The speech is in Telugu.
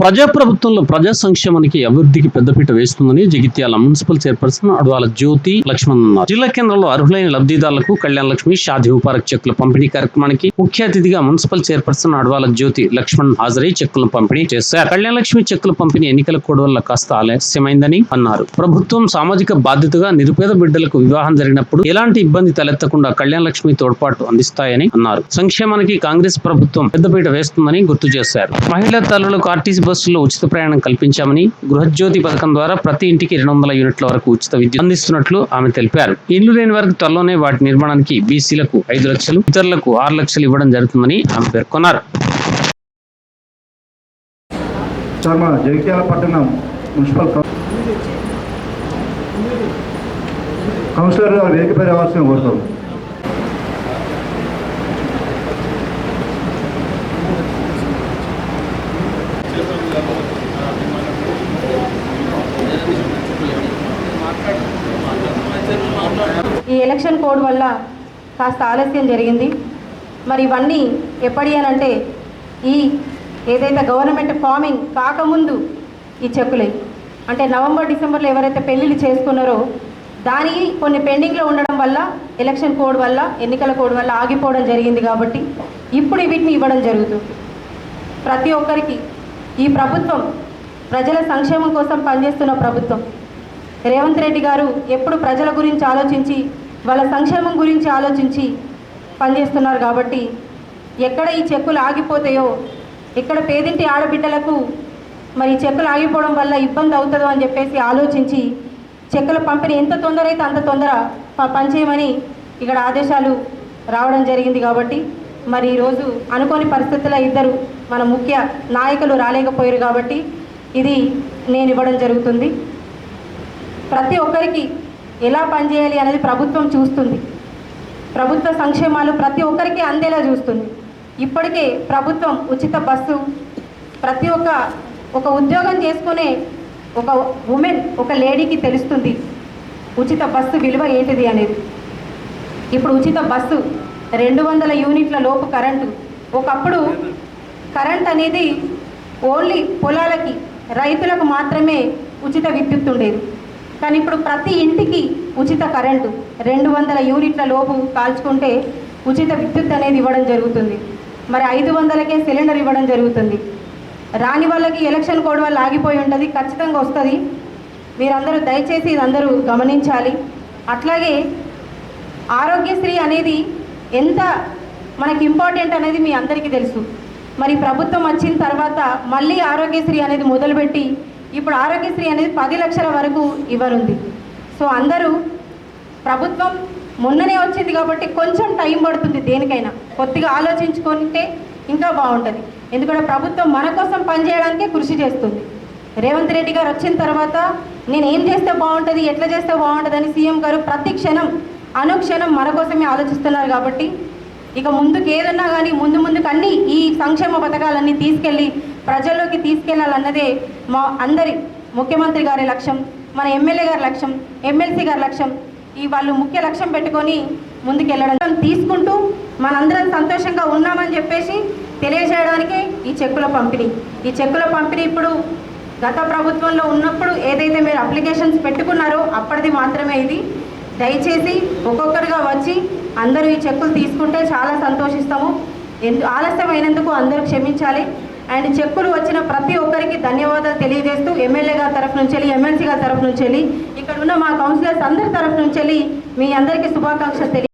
ప్రజాప్రభుత్వంలో ప్రజా సంక్షేమానికి అభివృద్ధికి పెద్దపీట వేస్తుందని జగిత్యాల మున్సిపల్ చైర్పర్సన్ అడవాల జ్యోతి లక్ష్మణ్ అన్నారు. జిల్లా కేంద్రంలో అర్హులైన లబ్ధిదారులకు కళ్యాణ లక్ష్మి షాదీ ఉపారక్ చెక్కుల పంపిణీ కార్యక్రమానికి ముఖ్య అతిథిగా మున్సిపల్ చైర్పర్సన్ అడవాల జ్యోతి లక్ష్మణ్ హాజరై చెక్కులను పంపిణీ చేశారు. కళ్యాణ లక్ష్మి చెక్కుల పంపిణీ ఎన్నికల కోడ్ వల్ల కాస్త ఆలస్యమైందని అన్నారు. ప్రభుత్వం సామాజిక బాధ్యతగా నిరుపేద బిడ్డలకు వివాహం జరిగినప్పుడు ఎలాంటి ఇబ్బంది తలెత్తకుండా కళ్యాణ లక్ష్మి తోడ్పాటు అందిస్తాయని అన్నారు. సంక్షేమానికి కాంగ్రెస్ ప్రభుత్వం పెద్దపీట వేస్తుందని గుర్తు చేశారు. మహిళా తల్లులకు ఆర్టీసీ బస్సుల్లో ఉచిత ప్రయాణం కల్పించామని గృహజ్యోతి పథకం ద్వారా ప్రతి ఇంటికి రెండు వందల యూనిట్ల వరకు ఉచిత విద్యుత్ అందిస్తున్నట్లు ఆమె తెలిపారు. ఇండ్లు లేని వారికి త్వరలోనే వాటి నిర్మాణానికి బీసీలకు ఐదు లక్షలు ఇతరులకు ఆరు లక్షలు ఇవ్వడం జరుగుతుందని ఆమె పేర్కొన్నారు. జగిత్యాల పట్టణం మున్సిపల్ కౌన్సిలర్ గారు వేదికపై రావాల్సిన కోరుతాం. ఈ ఎలక్షన్ కోడ్ వల్ల కాస్త ఆలస్యం జరిగింది. మరి ఇవన్నీ ఎప్పటి అని అంటే ఈ ఏదైతే గవర్నమెంట్ ఫార్మింగ్ కాకముందు ఈ చెక్కులే. అంటే నవంబర్ డిసెంబర్లో ఎవరైతే పెళ్ళిళ్ళు చేసుకున్నారో దాని కొన్ని పెండింగ్లో ఉండడం వల్ల ఎలక్షన్ కోడ్ వల్ల ఎన్నికల కోడ్ వల్ల ఆగిపోవడం జరిగింది కాబట్టి ఇప్పుడు వీటిని ఇవ్వడం జరుగుతుంది. ప్రతి ఒక్కరికి ఈ ప్రభుత్వం ప్రజల సంక్షేమం కోసం పనిచేస్తున్న ప్రభుత్వం. రేవంత్ రెడ్డి గారు ఎప్పుడు ప్రజల గురించి ఆలోచించి వాళ్ళ సంక్షేమం గురించి ఆలోచించి పనిచేస్తున్నారు కాబట్టి ఎక్కడ ఈ చెక్కులు ఆగిపోతాయో ఎక్కడ పేదింటి ఆడబిడ్డలకు మరి చెక్కులు ఆగిపోవడం వల్ల ఇబ్బంది అవుతుందో అని చెప్పేసి ఆలోచించి చెక్కుల పంపిణీ ఎంత తొందర అయితే అంత తొందర ప- పనిచేయమని ఇక్కడ ఆదేశాలు రావడం జరిగింది కాబట్టి మరి ఈరోజు అనుకోని పరిస్థితుల్లో ఇద్దరు మన ముఖ్య నాయకులు రాలేకపోయారు కాబట్టి ఇది నేను ఇవ్వడం జరుగుతుంది. ప్రతి ఒక్కరికి ఎలా పనిచేయాలి అనేది ప్రభుత్వం చూస్తుంది. ప్రభుత్వ సంక్షేమాలు ప్రతి ఒక్కరికి అందేలా చూస్తుంది. ఇప్పటికే ప్రభుత్వం ఉచిత బస్సు ప్రతి ఒక్క ఒక ఉద్యోగం చేసుకునే ఒక ఉమెన్ ఒక లేడీకి తెలుస్తుంది ఉచిత బస్సు విలువ ఏంటిది అనేది. ఇప్పుడు ఉచిత బస్సు రెండు వందల యూనిట్ల లోపు కరెంటు. ఒకప్పుడు కరెంట్ అనేది ఓన్లీ పొలాలకి రైతులకు మాత్రమే ఉచిత విద్యుత్ ఉండేది. కానీ ఇప్పుడు ప్రతి ఇంటికి ఉచిత కరెంటు. రెండు వందల యూనిట్ల లోపు కాల్చుకుంటే ఉచిత విద్యుత్ అనేది ఇవ్వడం జరుగుతుంది. మరి ఐదు వందలకే సిలిండర్ ఇవ్వడం జరుగుతుంది. రాని వాళ్ళకి ఎలక్షన్ కోడ్ వల్ల ఆగిపోయి ఉంటుంది ఖచ్చితంగా వస్తుంది. మీరందరూ దయచేసి ఇదందరూ అందరూ గమనించాలి. అట్లాగే ఆరోగ్యశ్రీ అనేది ఎంత మనకి ఇంపార్టెంట్ అనేది మీ అందరికీ తెలుసు. మరి ప్రభుత్వం వచ్చిన తర్వాత మళ్ళీ ఆరోగ్యశ్రీ అనేది మొదలుపెట్టి ఇప్పుడు ఆరోగ్యశ్రీ అనేది పది లక్షల వరకు ఇవ్వరుంది సో అందరూ ప్రభుత్వం మొన్ననే వచ్చింది కాబట్టి కొంచెం టైం పడుతుంది దేనికైనా. కొద్దిగా ఆలోచించుకుంటే ఇంకా బాగుంటుంది. ఎందుకంటే ప్రభుత్వం మన కోసం పనిచేయడానికే కృషి చేస్తుంది. రేవంత్ రెడ్డి గారు వచ్చిన తర్వాత నేను ఏం చేస్తే బాగుంటుంది ఎట్లా చేస్తే బాగుంటుంది అని సీఎం గారు ప్రతి క్షణం అనుక్షణం మన కోసమే ఆలోచిస్తున్నారు కాబట్టి ఇక ముందుకు ఏదన్నా కానీ ముందు ముందుకు అన్నీ ఈ సంక్షేమ పథకాలన్నీ తీసుకెళ్ళి ప్రజల్లోకి తీసుకెళ్ళాలన్నదే మా అందరి ముఖ్యమంత్రి గారి లక్ష్యం మన ఎమ్మెల్యే గారి లక్ష్యం ఎమ్మెల్సీ గారి లక్ష్యం. ఈ వాళ్ళు ముఖ్య లక్ష్యం పెట్టుకొని ముందుకెళ్ళడం తీసుకుంటూ మనందరం సంతోషంగా ఉన్నామని చెప్పేసి తెలియజేయడానికే ఈ చెక్కుల పంపిణీ. ఈ చెక్కుల పంపిణీ ఇప్పుడు గత ప్రభుత్వంలో ఉన్నప్పుడు ఏదైతే మీరు అప్లికేషన్స్ పెట్టుకున్నారో అప్పటిది మాత్రమే ఇది. దయచేసి ఒక్కొక్కరుగా వచ్చి అందరూ ఈ చెక్కులు తీసుకుంటే చాలా సంతోషిస్తాము. ఎందు ఆలస్యమైనందుకు అందరూ క్షమించాలి. అండ్ చెక్కులు వచ్చిన ప్రతి ఒక్కరికి ధన్యవాదాలు తెలియజేస్తూ ఎమ్మెల్యే గారి తరఫు నుంచి వెళ్ళి ఎమ్మెల్సీ గారి తరఫు నుంచి వెళ్ళి ఇక్కడ ఉన్న మా కౌన్సిలర్స్ అందరి తరఫు నుంచి వెళ్ళి మీ అందరికీ శుభాకాంక్షలు తెలియ